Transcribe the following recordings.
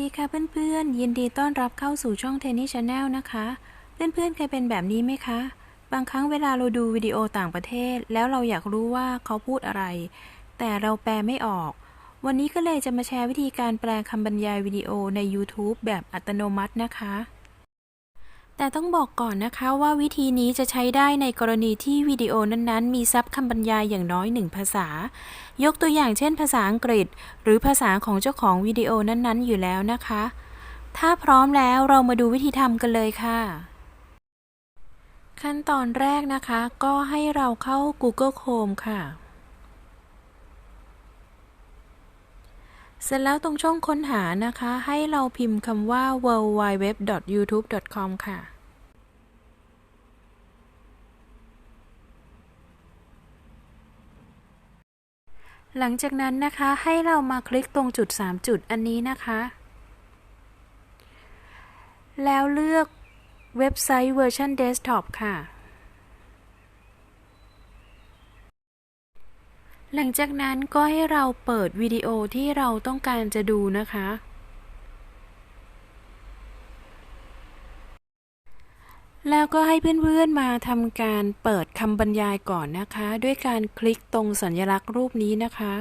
ดีค่ะเพื่อนๆ ยินดีต้อนรับเข้าสู่ช่องเทนนิสชาแนลนะคะ เพื่อนๆ เคยเป็นแบบนี้ไหมคะ บางครั้งเวลาเราดูวิดีโอต่างประเทศ แล้วเราอยากรู้ว่าเขาพูดอะไร แต่เราแปลไม่ออก วันนี้ก็เลยจะมาแชร์วิธีการแปลคำบรรยายวิดีโอใน YouTube แบบอัตโนมัตินะคะ แต่ต้องบอกก่อนนะคะว่าวิธีนี้จะใช้ได้ในกรณีที่วิดีโอนั้นๆ มีซับคำบรรยายอย่างน้อยหนึ่งภาษา ยกตัวอย่างเช่นภาษาอังกฤษ หรือภาษาของเจ้าของวิดีโอนั้นๆ อยู่แล้วนะคะ ถ้าพร้อมแล้วเรามาดูวิธีทำกันเลยค่ะ ขั้นตอนแรกนะคะ ก็ให้เราเข้า Google Chrome ค่ะ เสร็จแล้วตรงช่องค้นหานะคะ ให้เราพิมพ์คำว่า w w w y o u t u b e c o m ค่ะ หลังจากนั้นนะคะให้เรามาคลิกตรงจุด 3 จุดอันนี้นะคะ แล้วเลือกเว็บไซต์เวอร์ชันเดสก์ท็อปค่ะ หลังจากนั้นก็ให้เราเปิดวิดีโอที่เราต้องการจะดูนะคะ แล้วก็ให้เพื่อนๆมาทำการเปิดคำบรรยายก่อนนะคะ ด้วยการคลิกตรงสัญลักษณ์รูปนี้นะคะ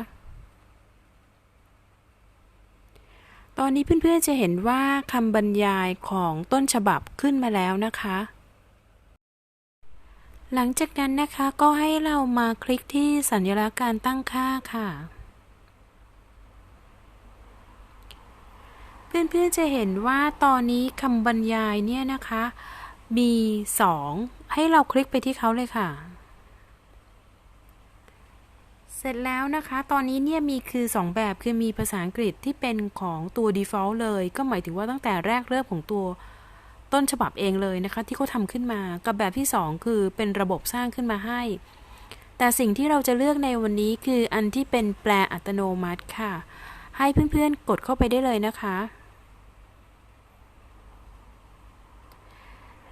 ตอนนี้เพื่อนๆจะเห็นว่าคำบรรยายของต้นฉบับขึ้นมาแล้วนะคะ หลังจากนั้นนะคะก็ให้เรามาคลิกที่สัญลักษณ์การตั้งค่าค่ะ เพื่อนๆจะเห็นว่าตอนนี้คำบรรยายเนี่ยนะคะ มีสองให้เราคลิกไปที่เขาเลยค่ะ เสร็จแล้วนะคะ ตอนนี้เนี่ยมีคือ 2 แบบคือมีภาษาอังกฤษที่เป็นของตัว default เลย ก็หมายถึงว่าตั้งแต่แรกเริ่มของตัว ต้นฉบับเองเลยนะคะ ที่เขาทำขึ้นมา กับแบบที่ 2 คือเป็นระบบสร้างขึ้นมาให้ แต่สิ่งที่เราจะเลือกในวันนี้คืออันที่เป็นแปลอัตโนมัติค่ะ ให้เพื่อนๆกดเข้าไปได้เลยนะคะ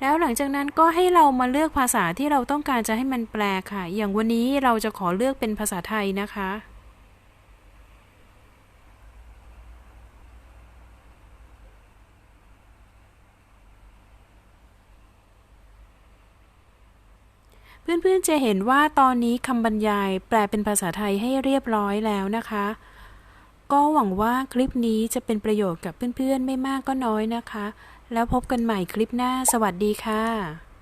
แล้วหลังจากนั้นก็ให้เรามาเลือกภาษาที่เราต้องการจะให้มันแปลค่ะ อย่างวันนี้เราจะขอเลือกเป็นภาษาไทยนะคะ เพื่อนๆจะเห็นว่าตอนนี้คำบรรยายแปลเป็นภาษาไทยให้เรียบร้อยแล้วนะคะ ก็หวังว่าคลิปนี้จะเป็นประโยชน์กับเพื่อนๆไม่มากก็น้อยนะคะ แล้วพบกันใหม่คลิปหน้า สวัสดีค่ะ